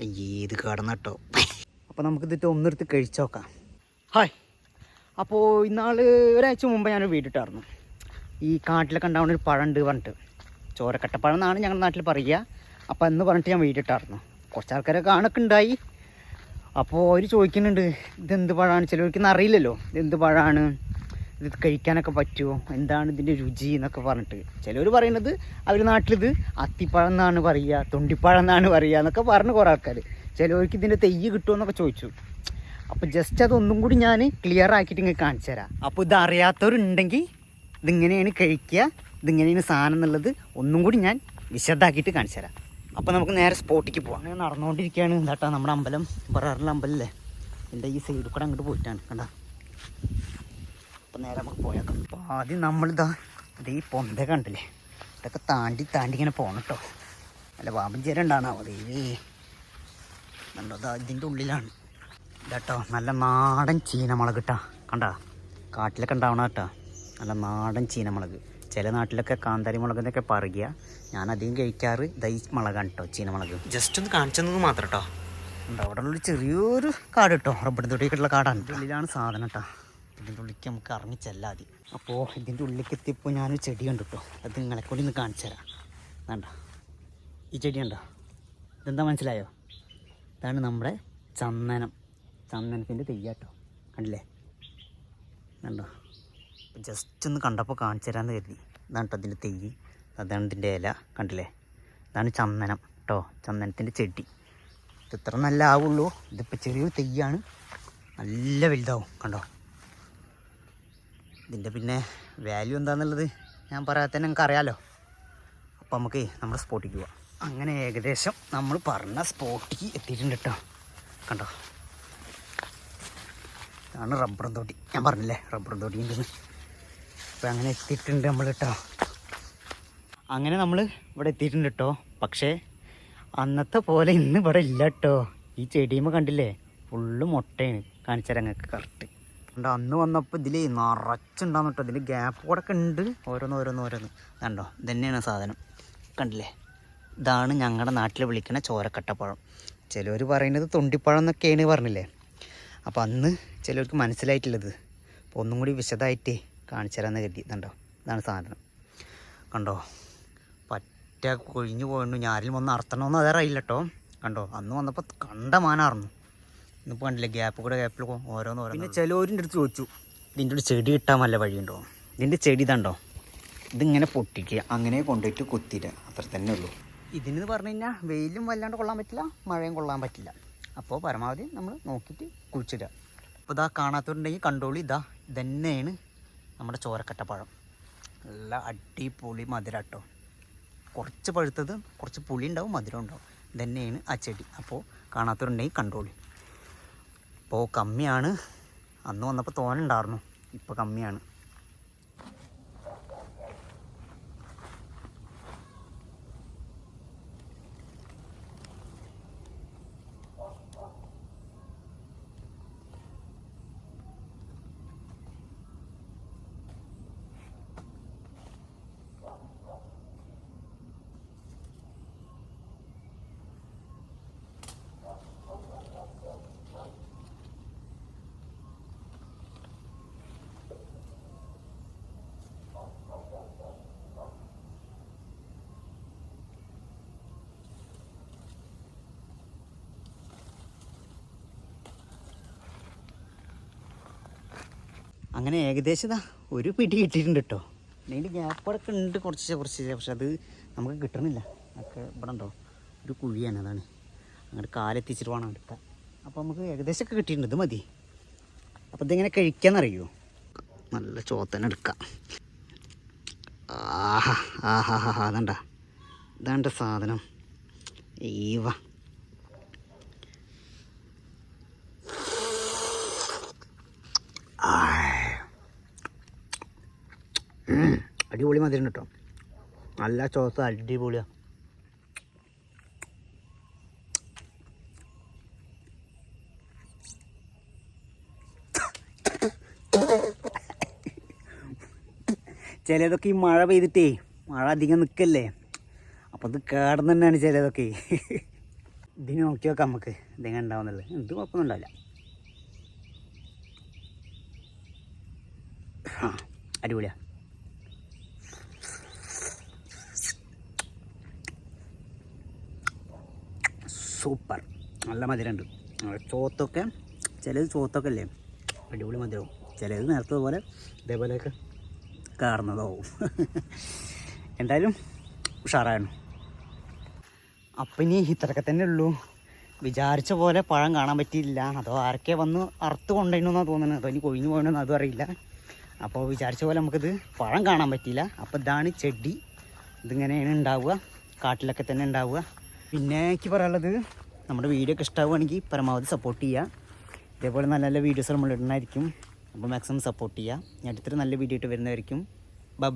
ഏത് കടന്നട്ടോ. അപ്പോൾ നമുക്കിതിട്ട് ഒന്നെടുത്ത് കഴിച്ചു നോക്കാം. ഹായ്. അപ്പോൾ ഇന്നാൾ ഒരാഴ്ച മുമ്പ് ഞാനൊരു വീട്ടിട്ടായിരുന്നു. ഈ കാട്ടിലൊക്കെ ഉണ്ടാവുന്ന ഒരു പഴം ഉണ്ട് പറഞ്ഞിട്ട്. ചോരക്കട്ടപ്പഴം എന്നാണ് ഞങ്ങളുടെ നാട്ടിൽ പറയുക അപ്പോൾ എന്ന് പറഞ്ഞിട്ട് ഞാൻ വീട്ടിട്ടായിരുന്നു. കുറച്ച് ആൾക്കാരെ കാണൊക്കെ ഉണ്ടായി അപ്പോൾ അവർ ചോദിക്കുന്നുണ്ട് ഇതെന്ത് പഴമാണ് ചിലവർക്കൊന്നും അറിയില്ലല്ലോ. ഇതെന്ത് പഴമാണ് ഇത് കഴിക്കാനൊക്കെ പറ്റുമോ? എന്താണ് ഇതിന്റെ രുചി എന്നൊക്കെ പറഞ്ഞിട്ട്. ചിലർ പറയുന്നത് അവർ നാട്ടിലിത് അത്തിപ്പഴം എന്നാണ് പറയുക തൊണ്ടിപ്പഴം എന്നാണ് പറയുക എന്നൊക്കെ പറഞ്ഞു കുറേ ആൾക്കാർ ചിലവർക്ക് ഇതിന്റെ തെയ്യ് കിട്ടുമോ ചോദിച്ചു. അപ്പോൾ ജസ്റ്റ് അതൊന്നും കൂടി ഞാൻ ക്ലിയർ ആക്കിയിട്ട് ഇങ്ങനെ കാണിച്ചു തരാം. അപ്പോൾ ഇത് അറിയാത്തവരുണ്ടെങ്കിൽ ഇതിങ്ങനെയാണ് കഴിക്കുക ഇതിങ്ങനെയാണ് സാധനം എന്നുള്ളത് ഒന്നും കൂടി ഞാൻ വിശദമാക്കിയിട്ട് കാണിച്ചു തരാം. അപ്പോൾ നമുക്ക് നേരെ സ്പോട്ടിക്ക് പോകാം അങ്ങനെ നടന്നുകൊണ്ടിരിക്കുകയാണ്. എന്താട്ടാ നമ്മുടെ അമ്പലം? പറയാറുള്ള അമ്പലമല്ലേ എന്റെ ഈ സൈഡിൽ കൂടെ അങ്ങോട്ട് പോയിട്ടാണ്. കണ്ട? അപ്പോൾ നേരെ നമുക്ക് പോയേക്കാം. അപ്പോൾ ആദ്യം നമ്മളിതാ ഇത് ഈ പൊന്ത കണ്ടില്ലേ? ഇതൊക്കെ താണ്ടി താണ്ടി ഇങ്ങനെ പോകണം കേട്ടോ അല്ല പാമ്പൻ ചേര ഉണ്ടാണോ അതേ കണ്ടോ? ഇതിന്റെ ഉള്ളിലാണ്. ഇതാട്ടോ നല്ല നാടൻ ചീനമുളക് കേട്ടാ കണ്ട? കാട്ടിലൊക്കെ ഉണ്ടാവണ കേട്ടാ. നല്ല നാടൻ ചീനമുളക്. ചില നാട്ടിലൊക്കെ കാന്താരി മുളക് എന്നൊക്കെ പറയുക ഞാൻ അധികം കഴിക്കാറ് ദൈ മുളകാണ് കേട്ടോ ചീനമുളക്. ജസ്റ്റ് ഒന്ന് കാണിച്ചെന്നത് മാത്രം കേട്ടോ അവിടെ ഉള്ളൊരു ചെറിയൊരു കാട് കേട്ടോ റബ്ബർ തൊട്ടിട്ടുള്ള കാടാണ്. ഉള്ളിലാണ് സാധനം കേട്ടോ ഇതിന്റെ ഉള്ളിലേക്ക് നമുക്ക് ഇറങ്ങി ചെല്ലാതി അപ്പോൾ ഇതിന്റെ ഉള്ളിലേക്ക് എത്തിയപ്പോൾ ഞാനൊരു ചെടി കണ്ടു കേട്ടോ അത് നിങ്ങളെ കൂടി ഒന്ന് കാണിച്ചു തരാം. വേണ്ട ഈ ചെടി ഉണ്ടോ ഇതെന്താ മനസ്സിലായോ? ഇതാണ് നമ്മുടെ ചന്ദനം. ചന്ദനത്തിന്റെ തെയ്യാട്ടോ. കണ്ടില്ലേ? കണ്ടോ? ജസ്റ്റ് ഒന്ന് കണ്ടപ്പോൾ കാണിച്ചു തരാമെന്ന് കരുതി. ഇതാണ് കേട്ടോ അതിന്റെ തെയ്യ്. അതാണ് ഇതിന്റെ ഇല. കണ്ടില്ലേ? ഇതാണ് ചന്ദനം കേട്ടോ ചന്ദനത്തിന്റെ ചെടി. ഇത് ഇത്ര നല്ല ആവുള്ളൂ. ഇതിപ്പോൾ ചെറിയൊരു തെയ്യാണ്. നല്ല വലുതാവും. കണ്ടോ? ഇതിന്റെ പിന്നെ വാല്യൂ എന്താണെന്നുള്ളത് ഞാൻ പറയാതെ തന്നെ നിങ്ങൾക്ക് അറിയാമല്ലോ അപ്പോൾ നമുക്ക് നമ്മുടെ സ്പോട്ടിക്ക് പോവാം. അങ്ങനെ ഏകദേശം നമ്മൾ പറഞ്ഞ സ്പോട്ടിക്ക് എത്തിയിട്ടുണ്ട് കേട്ടോ കണ്ടോ? ഇതാണ് റബ്ബറും തോട്ടി. ഞാൻ പറഞ്ഞില്ലേ റബ്ബറും തോട്ടി ഉണ്ടെന്ന്. അപ്പോൾ അങ്ങനെ എത്തിയിട്ടുണ്ട് നമ്മൾ കേട്ടോ അങ്ങനെ നമ്മൾ ഇവിടെ എത്തിയിട്ടുണ്ട് കേട്ടോ പക്ഷേ അന്നത്തെ പോലെ ഇന്ന് ഇവിടെ ഇല്ല കേട്ടോ ഈ ചെടിയുമ്പോൾ കണ്ടില്ലേ? ഫുള്ള് മുട്ടയാണ്. കാണിച്ചാൽ അങ്ങക്ക് കറക്റ്റ് ഉണ്ട് അന്ന് വന്നപ്പോൾ ഇതിൽ നിറച്ചുണ്ടാകുന്നു കേട്ടോ. ഇതിന്റെ ഗ്യാപ്പ് കൂടെ ഒക്കെ ഉണ്ട്. ഓരോന്ന് ഓരോന്ന് ഓരോന്ന്. കണ്ടോ? ഇതന്നെയാണ് സാധനം. കണ്ടില്ലേ? ഇതാണ് ഞങ്ങളുടെ നാട്ടിൽ വിളിക്കുന്ന ചോരക്കട്ടപ്പഴം. ചിലവർ പറയുന്നത് തൊണ്ടിപ്പഴം എന്നൊക്കെയാണ് പറഞ്ഞില്ലേ? അപ്പോൾ അന്ന് ചിലവർക്ക് മനസ്സിലായിട്ടുള്ളത് അപ്പോൾ ഒന്നും കൂടി വിശദമായിട്ട് കാണിച്ചു തരാമെന്ന് കരുതി. കണ്ടോ? ഇതാണ് സാധനം. കണ്ടോ? പറ്റ കൊഴിഞ്ഞു പോയിരുന്നു ഞാരിൽ വന്ന് അർത്തണമെന്ന് അതറിയില്ല കേട്ടോ. കണ്ടോ? അന്ന് വന്നപ്പോൾ കണ്ട മാനാർന്നു. ഇന്നിപ്പോൾ കണ്ടില്ല ഗ്യാപ്പ് കൂടെ ഗ്യാപ്പിൽ ഓരോന്ന് ഓരോ പിന്നെ ചിലവരിന്റെ അടുത്ത് ചോദിച്ചു. ഇതിന്റെ ഒരു ചെടി കിട്ടാൻ വല്ല വഴിയുണ്ടോ? ഇതിന്റെ ചെടി ഇതുണ്ടോ? ഇതിങ്ങനെ പൊട്ടിക്കുക അങ്ങനെ കൊണ്ടുപോയിട്ട് കൊത്തിയിട്ട് അത്ര തന്നെ ഉള്ളൂ. ഇതിനെന്ന് പറഞ്ഞു കഴിഞ്ഞാൽ വെയിലും വല്ലാണ്ട് കൊള്ളാൻ പറ്റില്ല മഴയും കൊള്ളാൻ പറ്റില്ല. അപ്പോൾ പരമാവധി നമ്മൾ നോക്കിയിട്ട് കുഴിച്ചിടുക. അപ്പോൾ ഇതാ കാണാത്തവരുണ്ടെങ്കിൽ കണ്ടോളി ഇതാ ഇതന്നെയാണ് നമ്മുടെ ചോരക്കട്ടപ്പഴം. നല്ല അടിപൊളി മധുരം കേട്ടോ. കുറച്ച് പഴുത്തത് കുറച്ച് പുളി ഉണ്ടാവും മധുരം ഉണ്ടാവും. ഇതന്നെയാണ് ആ ചെടി. അപ്പോൾ കാണാത്തവരുണ്ടെങ്കിൽ കണ്ടോളി. അപ്പോൾ കമ്മിയാണ്. അന്ന് വന്നപ്പോൾ തോനുണ്ടായിരുന്നു ഇപ്പോൾ കമ്മിയാണ്. അങ്ങനെ ഏകദേശം ഒരു പിടി കിട്ടിയിട്ടുണ്ട് കേട്ടോ അതിന്റെ ഗ്യാപ്പടൊക്കെ ഉണ്ട് കുറച്ച് കുറച്ച് പക്ഷെ അത് നമുക്ക് കിട്ടണില്ല. ഒക്കെ ഇവിടെ ഉണ്ടോ? ഒരു കുഴിയാണ് അതാണ്. അങ്ങോട്ട് കാലെത്തിച്ചിട്ട് വേണം എടുക്കാൻ അപ്പോൾ നമുക്ക് ഏകദേശമൊക്കെ കിട്ടിയിട്ടുണ്ട്. ഇത് മതി. അപ്പോൾ ഇതിങ്ങനെ കഴിക്കാമെന്നറിയോ നല്ല ചോത്തന എടുക്കാം. ആഹാ ആഹാ ഹാ അതണ്ട ഇതാണ്ട. സാധനം. ഈവ അടിപൊളി മധുരം കേട്ടോ. നല്ല ചോസ അടിപൊളിയാ. ചിലതൊക്കെ ഈ മഴ പെയ്തിട്ടേ മഴ അധികം നിൽക്കല്ലേ അപ്പോൾ അത് കേടന്ന് തന്നെയാണ് ചിലതൊക്കെ. ഇതിന് നോക്കി നോക്കാം നമുക്ക്. ഇതെങ്ങനെ ഉണ്ടാവുന്നുള്ളത്. എന്ത് കുഴപ്പമൊന്നും ഉണ്ടാവില്ല ആ അടിപൊളിയാ. സൂപ്പർ. നല്ല മധുരമുണ്ട്. ചോത്തൊക്കെ ചിലത് ചോത്തൊക്കെ അല്ലേ അടിപൊളി മധുരവും. ചിലത് നേരത്തെ പോലെ ഇതേപോലെയൊക്കെ കാർന്നതാവും എന്തായാലും ഉഷാറായിരുന്നു അപ്പം ഇനി ഇത്രയൊക്കെ തന്നെ ഉള്ളൂ. വിചാരിച്ച പോലെ പഴം കാണാൻ പറ്റിയില്ല. അതോ ആരൊക്കെ വന്ന് അറുത്ത് കൊണ്ടുവരണമെന്നാണ് തോന്നുന്നത്? അതോ ഇനി കൊഴിഞ്ഞു പോകണമെന്ന് അതും അറിയില്ല. അപ്പോൾ വിചാരിച്ച പോലെ നമുക്കിത് പഴം കാണാൻ പറ്റിയില്ല. അപ്പോൾ ഇതാണ് ചെടി. ഇതിങ്ങനെയാണ് ഉണ്ടാവുക. കാട്ടിലൊക്കെ തന്നെ ഉണ്ടാവുക. പിന്നെ എനിക്ക് പറയാനുള്ളത് നമ്മുടെ വീഡിയോ ഒക്കെ ഇഷ്ടമാവുകയാണെങ്കിൽ പരമാവധി സപ്പോർട്ട് ചെയ്യുക. ഇതേപോലെ നല്ല നല്ല വീഡിയോസ് നമ്മൾ ഇടുന്നതായിരിക്കും. അപ്പോൾ മാക്സിമം സപ്പോർട്ട് ചെയ്യുക. ഞാൻ അടുത്തൊരു നല്ല വീഡിയോ ഇട്ട് വരുന്നതായിരിക്കും. ബൈ